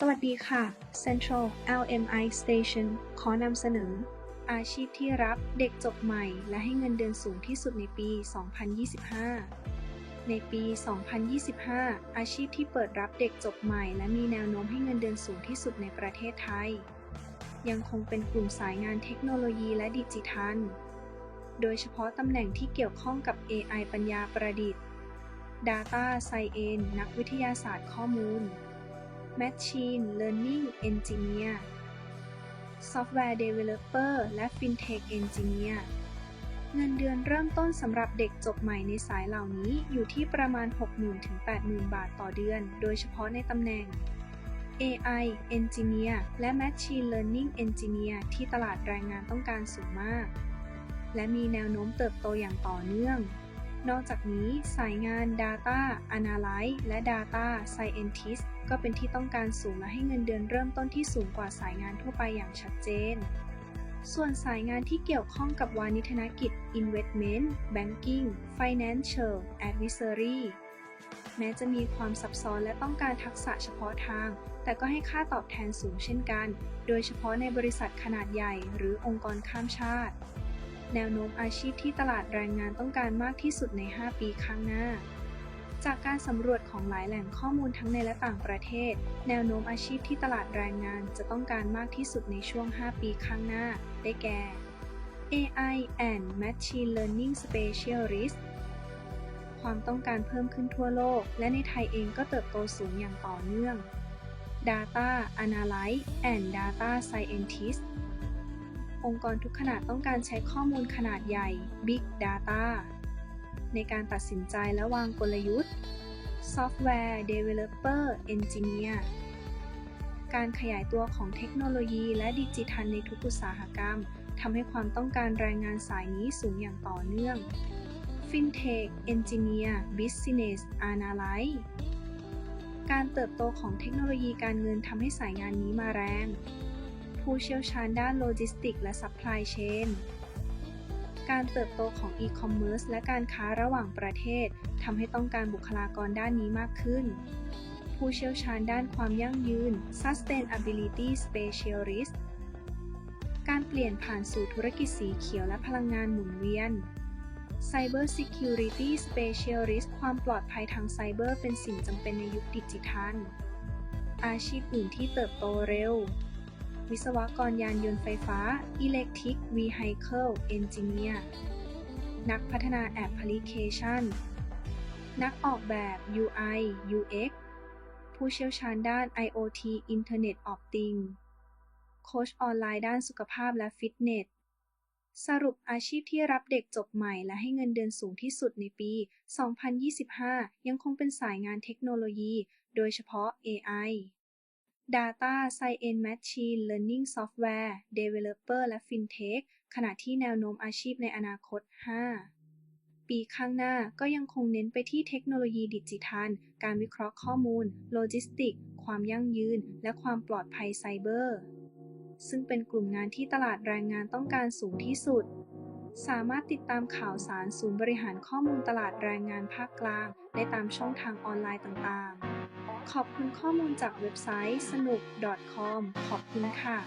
สวัสดีค่ะ Central LMI Station ขอนำเสนอ อาชีพที่รับเด็กจบใหม่ และให้เงินเดือนสูงที่สุดในปี 2025 ในปี 2025 อาชีพที่เปิดรับเด็กจบใหม่ และมีแนวโน้มให้เงินเดือนสูงที่สุดในประเทศไทย ยังคงเป็นกลุ่มสายงานเทคโนโลยีและดิจิทัล โดยเฉพาะตำแหน่งที่เกี่ยวข้องกับ AI ปัญญาประดิษฐ์ Data Science นักวิทยาศาสตร์ข้อมูล Machine Learning Engineer Software Developer และ FinTech Engineer เงินเดือนเริ่มต้นสำหรับเด็กจบใหม่ในสายเหล่านี้อยู่ที่ประมาณ 60,000ถึง80,000 บาทต่อเดือน โดยเฉพาะในตำแหน่ง AI Engineer และ Machine Learning Engineer ที่ตลาดแรงงานต้องการสูงมาก และมีแนวโน้มเติบโตอย่างต่อเนื่อง นอกจากนี้สายงาน Data Analyst และ Data Scientist ก็เป็นที่ต้องการสูงและให้เงินเดือนเริ่มต้นที่สูงกว่าสายงานทั่วไปอย่างชัดเจน ส่วนสายงานที่เกี่ยวข้องกับวานิธนกิจ Investment Banking Financial Advisory แม้จะมีความซับซ้อนและต้องการทักษะเฉพาะทาง แต่ก็ให้ค่าตอบแทนสูงเช่นกัน โดยเฉพาะในบริษัทขนาดใหญ่หรือองค์กรข้ามชาติ แนวโน้มอาชีพที่ตลาดแรงงานต้องการมากที่สุดใน 5 ปีข้างหน้า จากการสำรวจของหลายแหล่งข้อมูลทั้งในและต่างประเทศ แนวโน้มอาชีพที่ตลาดแรงงานจะต้องการมากที่สุดในช่วง 5 ปีข้างหน้า ได้แก่ AI and Machine Learning Specialist ความต้องการเพิ่มขึ้นทั่วโลก และในไทยเองก็เติบโตสูงอย่างต่อเนื่อง Data Analyst and Data Scientist องค์กรทุกขนาดต้องการใช้ข้อมูลขนาดใหญ่ Big Data ในการตัดสินใจและวางกลยุทธ์ Software Developer Engineer การขยายตัวของเทคโนโลยีและดิจิทัลในทุกอุตสาหกรรมทำให้ความต้องการแรงงานสายนี้สูงอย่างต่อเนื่อง FinTech Engineer Business Analyst การเติบโตของเทคโนโลยีการเงินทำให้สายงานนี้มาแรง ผู้เชี่ยวชาญด้านโลจิสติกและซัพพลายเชนการเติบโตของอีคอมเมิร์ซและการค้าระหว่างประเทศทำให้ต้องการบุคลากรด้านนี้มากขึ้น ผู้เชี่ยวชาญด้านความยั่งยืน Sustainability Specialist การเปลี่ยนผ่านสู่ธุรกิจสีเขียวและพลังงานหมุนเวียน Cyber Security Specialist ความปลอดภัยทางไซเบอร์เป็นสิ่งจำเป็นในยุคดิจิทัล อาชีพอื่นที่เติบโตเร็ว วิศวกรยานยนต์ไฟฟ้า Electric Vehicle Engineer นักพัฒนาแอปพลิเคชัน นักออกแบบ UI UX ผู้เชี่ยวชาญด้าน IoT Internet of Things โค้ชออนไลน์ด้านสุขภาพและฟิตเนส สรุปอาชีพที่รับเด็กจบใหม่และให้เงินเดือนสูงที่สุดในปี 2025 ยังคงเป็นสายงานเทคโนโลยี โดยเฉพาะ AI Data Science Machine Learning Software Developer และ FinTech ขณะที่แนวโน้มอาชีพในอนาคต 5 ปีข้างหน้าก็ยังคงเน้นไปที่เทคโนโลยีดิจิทัล การวิเคราะห์ข้อมูล โลจิสติก ความยั่งยืน และความปลอดภัยไซเบอร์ ซึ่งเป็นกลุ่มงานที่ตลาดแรงงานต้องการสูงที่สุด สามารถติดตามข่าวสารศูนย์บริหารข้อมูลตลาดแรงงานภาคกลาง ได้ตามช่องทางออนไลน์ต่างๆ ขอบคุณข้อมูลจากเว็บไซต์สนุก .com ขอบคุณค่ะ